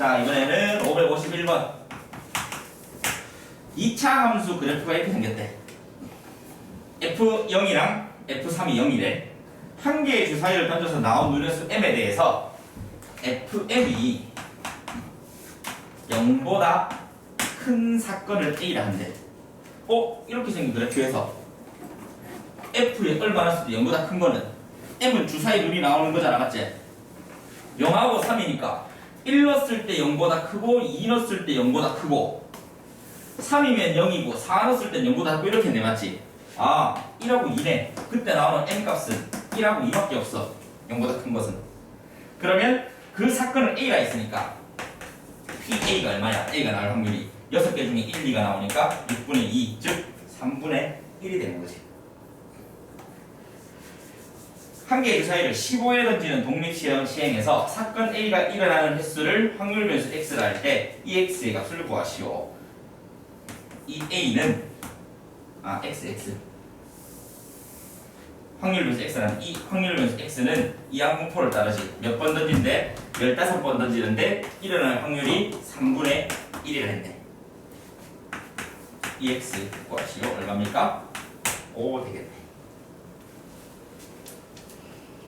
자, 이번에는 551번. 2차 함수 그래프가 이렇게 생겼대. F0이랑 F3이 0이래. 한 개의 주사위를 던져서 나온 누리수 m에 대해서 fm이 0보다 큰 사건을 A라 한대. 어? 이렇게 생긴 그래프에서 F에 얼마나 쓸때 0보다 큰 거는 M은 주사위 눈이 나오는 거잖아, 맞지? 0하고 3이니까 1 넣었을 때 0보다 크고 2 넣었을 때 0보다 크고 3이면 0이고 4 넣었을 때 0보다 크고 이렇게 돼 맞지? 아 1하고 2네 그때 나오는 m 값은 1하고 2밖에 없어 0보다 큰 것은 그러면 그 사건은 A가 있으니까 PA가 얼마야? A가 나올 확률이 6개 중에 1, 2가 나오니까 6분의 2, 즉 3분의 1이 되는 거지 한 개의 주사위를 15에 던지는 독립시험 시행에서 사건 A가 일어나는 횟수를 확률 변수 X라 할 때 이 X의 값을 구하시오. 이 A는 아 XX 확률 변수 X라는 이 확률 변수 X는 이 항공포를 따르지 몇 번 던진대? 15번 던지는데 일어날 확률이 3분의 1이라 했네. 이 X 구하시오. 얼마입니까? 5 되겠네.